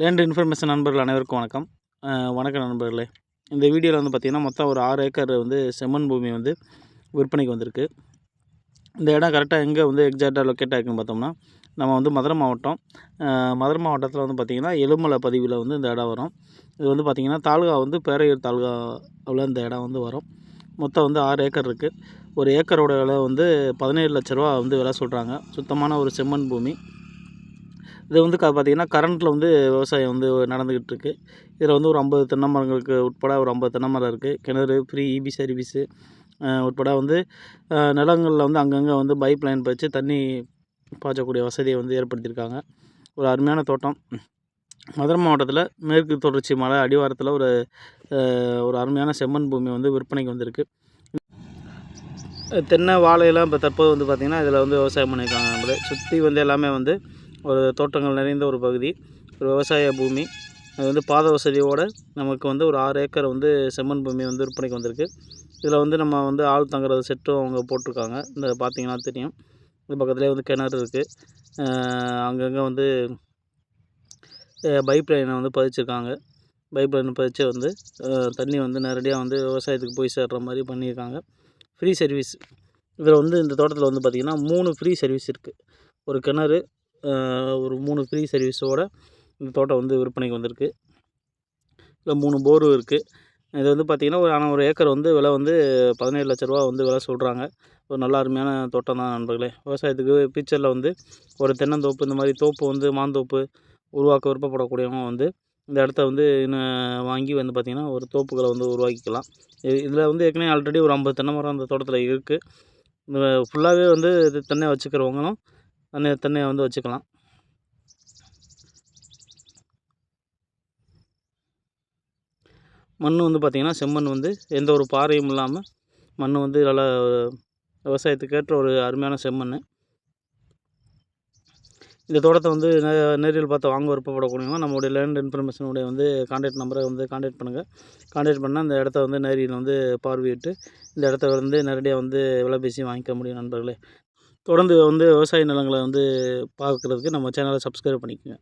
Land information நண்பர்கள் அனைவருக்கும் வணக்கம். வணக்கம் நண்பர்களே. இந்த வீடியோவில் வந்து பார்த்திங்கன்னா மொத்தம் ஒரு ஆறு ஏக்கர் வந்து செம்மன் பூமி வந்து விற்பனைக்கு வந்திருக்கு. இந்த இடம் கரெக்டாக எங்கே வந்து எக்ஸாக்டாக லொக்கேட் ஆகிருக்குன்னு பார்த்தோம்னா நம்ம வந்து மதுரை மாவட்டம். மதுரை மாவட்டத்தில் வந்து பார்த்திங்கன்னா எலுமலை பதிவில் வந்து இந்த இடம் வரும். இது வந்து பார்த்திங்கன்னா தாலுகா வந்து பேரையூர் தாலுகாவில் இந்த இடம் வந்து வரும். மொத்தம் வந்து ஆறு ஏக்கர் இருக்குது ஒரு ஏக்கரோட விலை வந்து பதினேழு லட்ச ரூபா வந்து விலை சொல்கிறாங்க சுத்தமான ஒரு செம்மண் பூமி. இது வந்து க பார்த்திங்கன்னா கரண்ட்டில் வந்து விவசாயம் வந்து நடந்துக்கிட்டு இருக்கு இதில் வந்து ஒரு ஐம்பது தென்னை மரங்களுக்கு உட்பட ஒரு ஐம்பது தென்னை மரம் இருக்குது கிணறு ஃப்ரீ இபி சர்வீஸு உட்பட வந்து நிலங்களில் வந்து அங்கங்கே வந்து பைப் லைன் வச்சு தண்ணி பாய்ச்சக்கூடிய வசதியை வந்து ஏற்படுத்தியிருக்காங்க. ஒரு அருமையான தோட்டம். மதுரை மாவட்டத்தில் மேற்கு தொடர்ச்சி மலை அடிவாரத்தில் ஒரு ஒரு அருமையான செம்மண் பூமி வந்து விற்பனைக்கு வந்திருக்கு. தென்னை வாழையெல்லாம் இப்போ தற்போது வந்து பார்த்திங்கன்னா இதில் வந்து விவசாயம் பண்ணியிருக்காங்க நம்மளே. சுற்றி வந்து எல்லாமே வந்து ஒரு தோட்டங்கள் நிறைந்த ஒரு பகுதி ஒரு விவசாய பூமி. அது வந்து பாத வசதியோடு நமக்கு வந்து ஒரு ஆறு ஏக்கர் வந்து செம்மண் பூமி வந்து விற்பனைக்கு வந்திருக்கு. இதில் வந்து நம்ம வந்து ஆள் தங்குறது செட்டும் அவங்க போட்டிருக்காங்க. இந்த பார்த்தீங்கன்னா தெரியும். இது பக்கத்துலேயே வந்து கிணறு இருக்குது அங்கங்கே வந்து பைப் லைனை வந்து பதிச்சிருக்காங்க. பைப் லைன் பதிச்சு வந்து தண்ணி வந்து நேரடியாக வந்து விவசாயத்துக்கு போய் சேர்கிற மாதிரி பண்ணியிருக்காங்க. ஃப்ரீ சர்வீஸ் இதில் வந்து இந்த தோட்டத்தில் வந்து பார்த்திங்கன்னா மூணு ஃப்ரீ சர்வீஸ் இருக்குது ஒரு கிணறு ஒரு மூணு ஃப்ரீ சர்வீஸோட இந்த தோட்டம் வந்து விற்பனைக்கு வந்திருக்கு. இல்லை மூணு போரும் இருக்குது இது வந்து பார்த்திங்கன்னா ஒரு ஆனால் ஒரு ஏக்கர் வந்து விலை வந்து பதினேழு லட்ச ரூபா வந்து விலை சொல்கிறாங்க ஒரு நல்ல அருமையான தோட்டம் தான் நண்பர்களே. விவசாயத்துக்கு ஃபியூச்சரில் வந்து ஒரு தென்னந்தோப்பு இந்த மாதிரி தோப்பு வந்து மாந்தோப்பு உருவாக்க விருப்பப்படக்கூடியவங்க வந்து இந்த இடத்த வந்து இன்னும் வாங்கி வந்து பார்த்திங்கன்னா ஒரு தோப்புகளை வந்து உருவாக்கிக்கலாம். இதில் வந்து ஏற்கனவே ஆல்ரெடி ஒரு ஐம்பது தென்னை மரம் அந்த தோட்டத்தில் இருக்குது இந்த ஃபுல்லாகவே வந்து தென்னை வச்சுக்கிறவங்களும் தண்ணி தண்ணியை வந்து வச்சுக்கலாம். மண் வந்து பார்த்திங்கன்னா செம்மண் வந்து எந்த ஒரு பாறையும் இல்லாமல் மண் வந்து நல்லா விவசாயத்துக்கு ஏற்ற ஒரு அருமையான செம்மண் இந்த தோட்டத்தை வந்து நே- நேரில் பார்த்து வாங்க விருப்பப்படக்கூடியவங்க நம்மளுடைய லேண்ட் இன்ஃபர்மேஷனுடைய வந்து காண்டாக்ட் நம்பரை வந்து காண்டாக்ட் பண்ணுங்கள் காண்டாக்ட் பண்ணால் இந்த இடத்த வந்து நேரில் வந்து பார்வையிட்டு இந்த இடத்த வந்து நேரடியாக வந்து விலை பேசி வாங்கிக்க முடியும் நண்பர்களே. தொடர்ந்து வந்து விவசாய நிலங்களை வந்து பார்க்குறதுக்கு நம்ம சேனலை சப்ஸ்கிரைப் பண்ணிக்கோங்க.